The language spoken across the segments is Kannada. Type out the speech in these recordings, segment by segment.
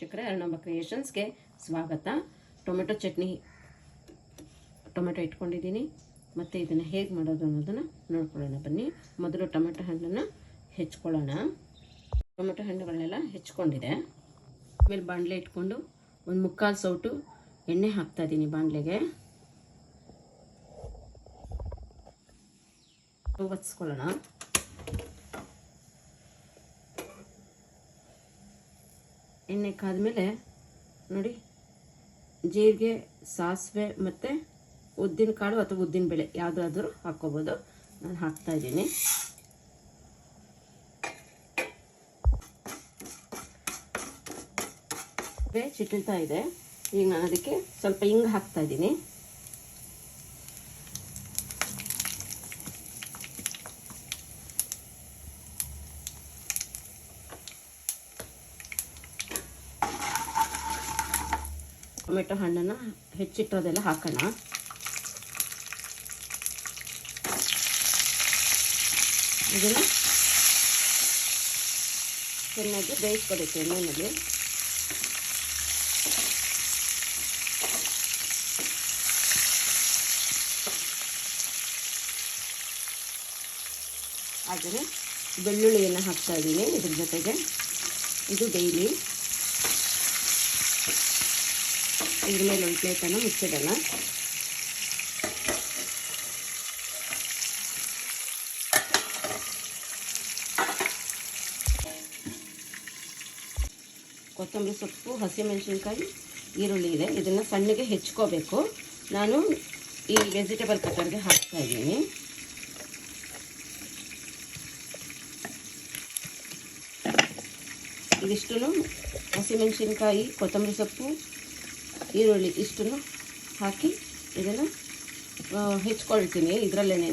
ವೀಕ್ಷಕರೇ ನಮ್ಮ ಕ್ರಿಯೇಷನ್ಸ್ಗೆ ಸ್ವಾಗತ. ಟೊಮೆಟೊ ಚಟ್ನಿ, ಟೊಮೆಟೊ ಇಟ್ಕೊಂಡಿದ್ದೀನಿ. ಮತ್ತು ಇದನ್ನು ಹೇಗೆ ಮಾಡೋದು ಅನ್ನೋದನ್ನು ನೋಡ್ಕೊಳ್ಳೋಣ. ಬನ್ನಿ, ಮೊದಲು ಟೊಮೆಟೊ ಹಣ್ಣನ್ನು ಹೆಚ್ಕೊಳ್ಳೋಣ. ಟೊಮೆಟೊ ಹಣ್ಣುಗಳನ್ನೆಲ್ಲ ಹೆಚ್ಕೊಂಡಿದೆ. ಆಮೇಲೆ ಬಾಣಲೆ ಇಟ್ಕೊಂಡು ಒಂದು ಮುಕ್ಕಾಲು ಸೌಟು ಎಣ್ಣೆ ಹಾಕ್ತಾ ಇದ್ದೀನಿ ಬಾಣಲೆಗೆ. ಒತ್ಸ್ಕೊಳ್ಳೋಣ ಎಣ್ಣೆ ಕಾದ್ಮೇಲೆ ನೋಡಿ, ಜೀರಿಗೆ, ಸಾಸಿವೆ ಮತ್ತು ಉದ್ದಿನ ಕಾಳು ಅಥವಾ ಉದ್ದಿನ ಬೇಳೆ ಯಾವುದಾದ್ರೂ ಹಾಕ್ಕೋಬೋದು. ನಾನು ಹಾಕ್ತಾ ಇದ್ದೀನಿ. ಚಿಟ್ಟಿಳ್ತಾ ಇದೆ. ಈಗ ನಾನು ಅದಕ್ಕೆ ಸ್ವಲ್ಪ ಹಿಂಗೆ ಹಾಕ್ತಾ ಟೊಮೆಟೊ ಹಣ್ಣನ್ನು ಹೆಚ್ಚಿಟ್ಟೋದೆಲ್ಲ ಹಾಕೋಣ. ಇದನ್ನು ಚೆನ್ನಾಗಿ ಬೇಯಿಸ್ಕೊಬೇಕು ಎಣ್ಣೆಯಲ್ಲಿ. ಹಾಗೆಯೇ ಬೆಳ್ಳುಳ್ಳಿಯನ್ನು ಹಾಕ್ತಾ ಇದ್ದೀನಿ ಇದ್ರ ಜೊತೆಗೆ. ಇದು ಡೈಲಿ. ಇದ್ರ ಮೇಲೆ ಒಂದು ಪ್ಲೇಟನ್ನು ಮುಚ್ಚಿಡೋಣ ಕೊತ್ತಂಬರಿ ಸೊಪ್ಪು, ಹಸಿಮೆಣಸಿನ್ಕಾಯಿ, ಈರುಳ್ಳಿ ಇದೆ. ಇದನ್ನು ಸಣ್ಣಗೆ ಹೆಚ್ಕೋಬೇಕು. ನಾನು ಈ ವೆಜಿಟೇಬಲ್ ಕಟ್ಟರ್ಗೆ ಹಾಕ್ತಾ ಇದ್ದೀನಿ. ಇದಿಷ್ಟು ಹಸಿಮೆಣಸಿನ್ಕಾಯಿ, ಕೊತ್ತಂಬರಿ ಸೊಪ್ಪು ಈರುಳ್ಳಿ ಇಷ್ಟನ್ನು ಹಾಕಿ ಇದನ್ನು ಹೆಚ್ಕೊಳ್ತೀನಿ ಇದರಲ್ಲೇನೆ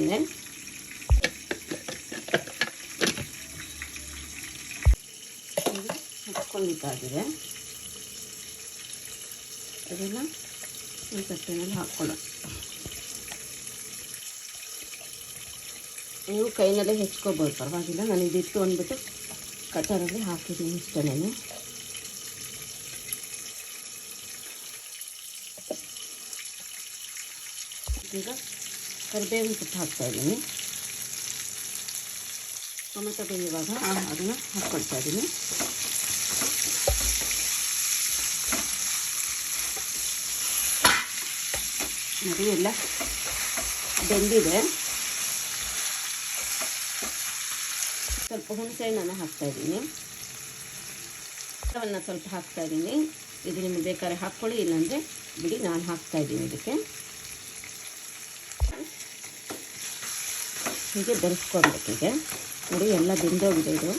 ಹೆಚ್ಕೊಂಡಿದ್ದಾಗಿದೆ ಅದನ್ನು ಈ ತಟ್ಟೆನಲ್ಲಿ ಹಾಕ್ಕೊಳ್ಳೋಣ ನೀವು ಕೈನಲ್ಲೇ ಹೆಚ್ಕೋಬೋದು ಪರವಾಗಿಲ್ಲ. ನಾನು ಇದಿಟ್ಟು ಅಂದ್ಬಿಟ್ಟು ಕಟ್ಟರಲ್ಲಿ ಹಾಕಿದ್ದೀನಿ ಇಷ್ಟನೇ ಈಗ ಕರಿಬೇವಿನ ಸೊಪ್ಪು ಹಾಕ್ತಾ ಇದ್ದೀನಿ ಟೊಮೆಟೊ ಬೇಯುವಾಗ ಅದನ್ನು ಹಾಕ್ಕೊಳ್ತಾ ಇದ್ದೀನಿ ನೋಡಿ ಎಲ್ಲ ಬೆಂದಿದೆ ಸ್ವಲ್ಪ ಹುಣಸೆ ಹಣ್ಣನ್ನು ಹಾಕ್ತಾ ಇದ್ದೀನಿ ಸ್ವಲ್ಪ ಹಾಕ್ತಾ ಇದ್ದೀನಿ ಇದು ನಿಮಗೆ ಬೇಕಾದ್ರೆ ಹಾಕ್ಕೊಳ್ಳಿ ಇಲ್ಲಾಂದರೆ ಬಿಡಿ, ನಾನು ಹಾಕ್ತಾ ಇದ್ದೀನಿ ಇದಕ್ಕೆ. ಹೀಗೆ ಬೆರೆಸ್ಕೊಳ್ಬೇಕು ಹೀಗೆ. ನೋಡಿ, ಎಲ್ಲ ಬೆಂದೋಗಿದೆ ಇದು.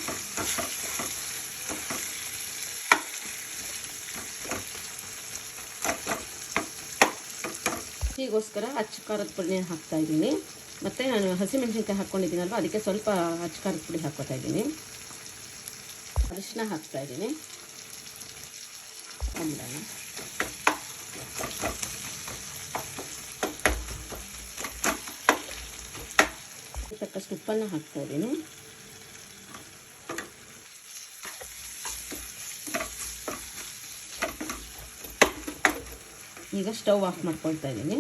ಹೀಗೋಸ್ಕರ ಅಚ್ಚು ಖಾರದ ಪುಡಿ ಹಾಕ್ತಾ ಇದ್ದೀನಿ. ಮತ್ತು ನಾನು ಹಸಿಮೆಣಸಿನ್ಕಾಯಿ ಹಾಕ್ಕೊಂಡಿದ್ದೀನಲ್ವ, ಅದಕ್ಕೆ ಸ್ವಲ್ಪ ಅಚ್ಚು ಖಾರದ ಪುಡಿ ಹಾಕ್ಕೊತಾ ಇದ್ದೀನಿ. ಅರಿಶಿನ ಹಾಕ್ತಾ ಇದ್ದೀನಿ. ತಕ್ಕಷ್ಟು ಉಪ್ಪನ್ನು ಹಾಕ್ತಾ ಇದ್ದೀನಿ ಈಗ ಸ್ಟವ್ ಆಫ್ ಮಾಡ್ಕೊಳ್ತಾ ಇದ್ದೀನಿ.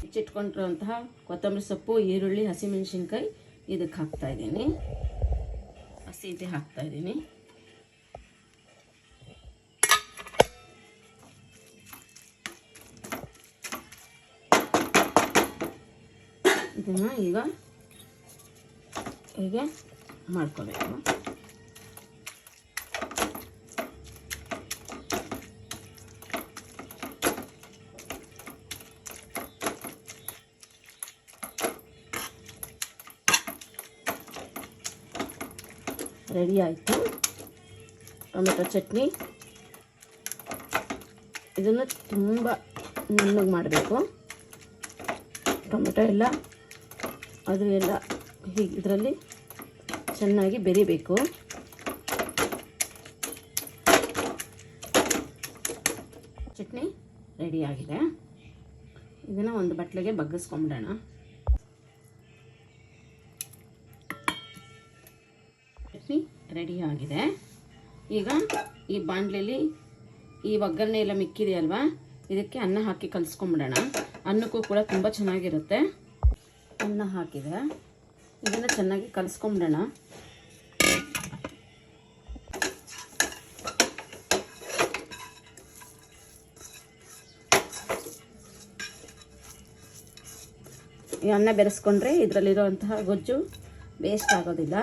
ಹೆಚ್ಚಿಟ್ಕೊಂಡಿರುವಂತಹ ಕೊತ್ತಂಬರಿ ಸೊಪ್ಪು, ಈರುಳ್ಳಿ, ಹಸಿಮೆಣಸಿನ್ಕಾಯಿ ಇದಕ್ಕೆ ಹಾಕ್ತಾ ಇದ್ದೀನಿ. ಹಸಿ ಹಾಕ್ತಾ ಇದ್ದೀನಿ. ಇದನ್ನು ಈಗ ಹೀಗೆ ಮಾಡ್ಕೋಬೇಕು. ರೆಡಿ ಆಯಿತು. ಟೊಮೆಟೊ ಚಟ್ನಿ. ಇದನ್ನು ತುಂಬ ನುಣ್ಣಗೆ ಮಾಡಬೇಕು. ಟೊಮೆಟೊ ಎಲ್ಲ ಅದು ಎಲ್ಲ ಹೀಗೆ ಇದರಲ್ಲಿ ಚೆನ್ನಾಗಿ ಬೆರಿಬೇಕು. ಚಟ್ನಿ ರೆಡಿಯಾಗಿದೆ ಇದನ್ನು ಒಂದು ಬಟ್ಲಿಗೆ ಬಗ್ಗಿಸ್ಕೊಂಬಿಡೋಣ. ಚಟ್ನಿ ರೆಡಿಯಾಗಿದೆ ಈಗ ಈ ಬಾಣಲೆಲಿ ಈ ಒಗ್ಗರಣೆ ಎಲ್ಲ ಮಿಕ್ಕಿದೆಯಲ್ವಾ? ಇದಕ್ಕೆ ಅನ್ನ ಹಾಕಿ ಕಲಿಸ್ಕೊಂಬಿಡೋಣ. ಅನ್ನಕ್ಕೂ ಕೂಡ ತುಂಬ ಚೆನ್ನಾಗಿರುತ್ತೆ. ಅನ್ನ ಹಾಕಿದೆ. ಇದನ್ನು ಚೆನ್ನಾಗಿ ಕಲಿಸ್ಕೊಂಬಿಡೋಣ ಈ ಅನ್ನ ಬೆರೆಸ್ಕೊಂಡ್ರೆ ಇದರಲ್ಲಿರುವಂತಹ ಗೊಜ್ಜು ವೇಸ್ಟ್ ಆಗೋದಿಲ್ಲ.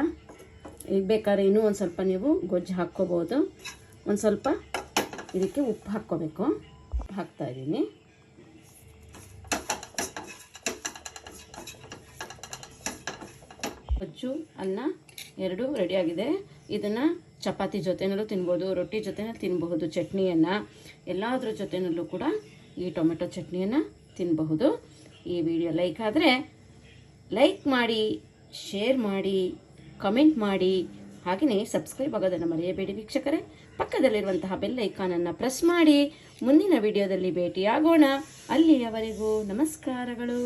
ಈಗ ಬೇಕಾದ್ರೆ ಇನ್ನೂ ಒಂದು ಸ್ವಲ್ಪ ನೀವು ಗೊಜ್ಜು ಹಾಕ್ಕೋಬೋದು. ಒಂದು ಸ್ವಲ್ಪ ಇದಕ್ಕೆ ಉಪ್ಪು ಹಾಕ್ಕೋಬೇಕು. ಉಪ್ಪು ಹಾಕ್ತಾ ಗೊಜ್ಜು ಅನ್ನ ಎರಡು ರೆಡಿಯಾಗಿದೆ ಇದನ್ನು ಚಪಾತಿ ಜೊತೆನಲ್ಲೂ ತಿನ್ಬೋದು, ರೊಟ್ಟಿ ಜೊತೆನೂ ತಿನ್ನಬಹುದು ಚಟ್ನಿಯನ್ನು. ಎಲ್ಲದರ ಜೊತೆನಲ್ಲೂ ಕೂಡ ಈ ಟೊಮೆಟೊ ಚಟ್ನಿಯನ್ನು ತಿನ್ನಬಹುದು ಈ ವಿಡಿಯೋ ಲೈಕ್ ಆದರೆ ಲೈಕ್ ಮಾಡಿ ಶೇರ್ ಮಾಡಿ ಕಮೆಂಟ್ ಮಾಡಿ. ಹಾಗೆಯೇ ಸಬ್ಸ್ಕ್ರೈಬ್ ಆಗೋದನ್ನು ಮರೆಯಬೇಡಿ ವೀಕ್ಷಕರೇ. ಪಕ್ಕದಲ್ಲಿರುವಂತಹ ಬೆಲ್ ಐಕಾನನ್ನು ಪ್ರೆಸ್ ಮಾಡಿ. ಮುಂದಿನ ವಿಡಿಯೋದಲ್ಲಿ ಭೇಟಿಯಾಗೋಣ. ಅಲ್ಲಿಯವರೆಗೂ ನಮಸ್ಕಾರಗಳು.